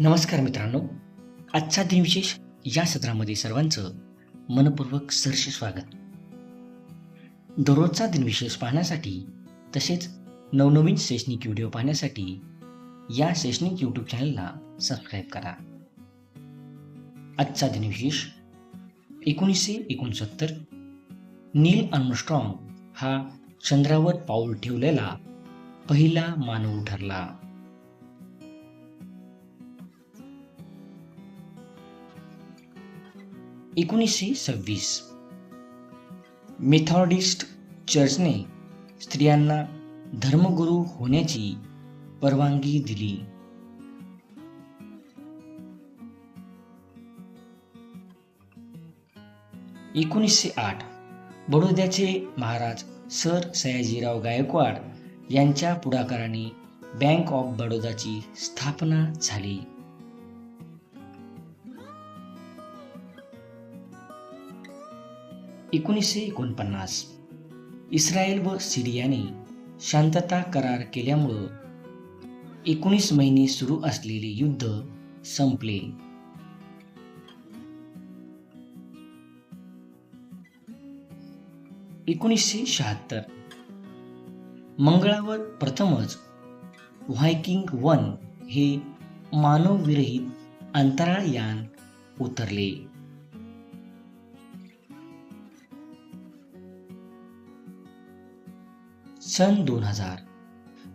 नमस्कार मित्रांनो. आजचा दिनविशेष या सत्रामध्ये सर्वांचं मनपूर्वक सहर्ष स्वागत. दररोजचा दिनविशेष पाहण्यासाठी तसेच नवनवीन शैक्षणिक व्हिडिओ पाहण्यासाठी या शैक्षणिक यूट्यूब चॅनलला सबस्क्राईब करा. आजचा दिनविशेष एकोणीसशे एकोणसत्तर. नील आर्मस्ट्रॉंग हा चंद्रावर पाऊल ठेवलेला पहिला मानव ठरला. एकोणीसशे सव्वीस. मेथॉडिस्ट चर्चने स्त्रियांना धर्मगुरू होण्याची परवानगी दिली. एकोणीसशे आठ. बडोद्याचे महाराज सर सयाजीराव गायकवाड यांच्या पुढाकाराने बँक ऑफ बडोदाची स्थापना झाली. एकोणीसशे एकोणपन्नास. इस्रायल व सिरियाने शांतता करार केल्यामुळं एकोणीस महिने सुरू असलेले युद्ध संपले. एकोणीसशे शहात्तर. मंगळावर प्रथमच व्हायकिंग वन हे मानवविरहित अंतराळ यान उतरले. सन दोन हजार.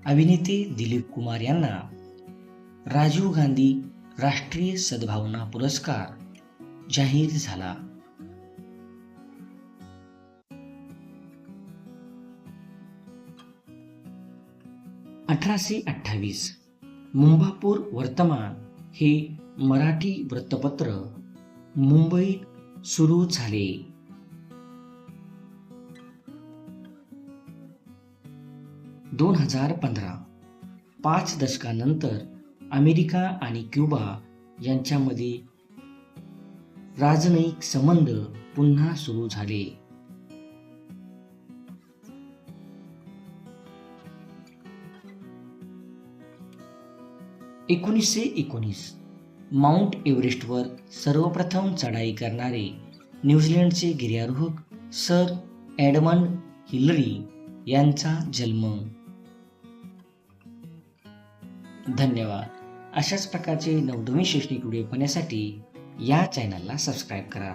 अभिनेते दिलीप कुमार यांना राजीव गांधी राष्ट्रीय सद्भावना पुरस्कार जाहीर झाला. अठराशे अठ्ठावीस मुंबापूर वर्तमान हे मराठी वृत्तपत्र मुंबईत सुरू झाले. दोन हजार पंधरा. पाच दशकानंतर अमेरिका आणि क्युबा यांच्यामध्ये राजनयिक संबंध पुन्हा सुरू झाले. एकोणीसशे एकोणीस माउंट एव्हरेस्टवर सर्वप्रथम चढाई करणारे न्यूझीलंडचे गिर्यारोहक सर एडमंड हिलरी यांचा जन्म धन्यवाद. अशाच प्रकारचे नवनवीन शैक्षणिक व्हिडिओ पाहण्यासाठी या चॅनलला सबस्क्राईब करा.